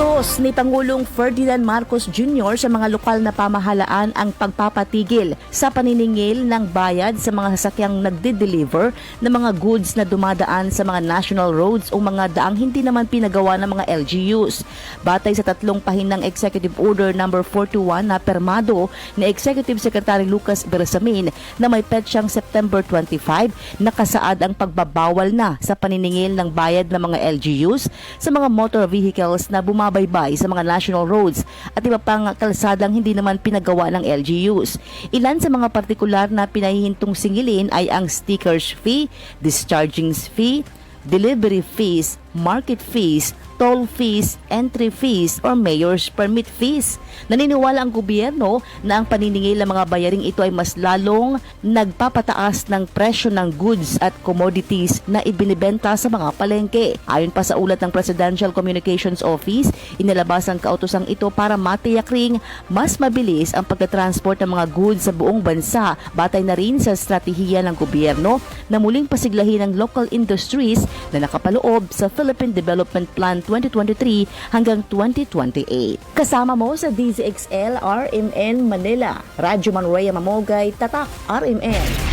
Inutos ni Pangulong Ferdinand Marcos Jr. sa mga lokal na pamahalaan ang pagpapatigil sa paniningil ng bayad sa mga sasakyang nagde-deliver ng mga goods na dumadaan sa mga national roads o mga daang hindi naman pinagawa ng mga LGUs. Batay sa tatlong pahinang Executive Order No. 421 na permado ni Executive Secretary Lucas Bersamin na may petsyang September 25, nakasaad ang pagbabawal na sa paniningil ng bayad ng mga LGUs sa mga motor vehicles na bumabaybay sa mga national roads at iba pang kalsadang hindi naman pinagawa ng LGUs. Ilan sa mga partikular na pinahihintong singilin ay ang stickers fee, discharging fee, delivery fees, market fees, toll fees, entry fees, or mayor's permit fees. Naniniwala ang gobyerno na ang paniningil ng mga bayaring ito ay mas lalong nagpapataas ng presyo ng goods at commodities na ibinibenta sa mga palengke. Ayon pa sa ulat ng Presidential Communications Office, inilabas ang kautosang ito para matiyak ring mas mabilis ang pagka-transport ng mga goods sa buong bansa batay na rin sa estratehiya ng gobyerno na muling pasiglahin ang local industries na nakapaloob sa Philippine Development Plan 2023 hanggang 2028. Kasama mo sa DZXL RMN Manila, Radyo Manurea Mamogay, Tatak RMN.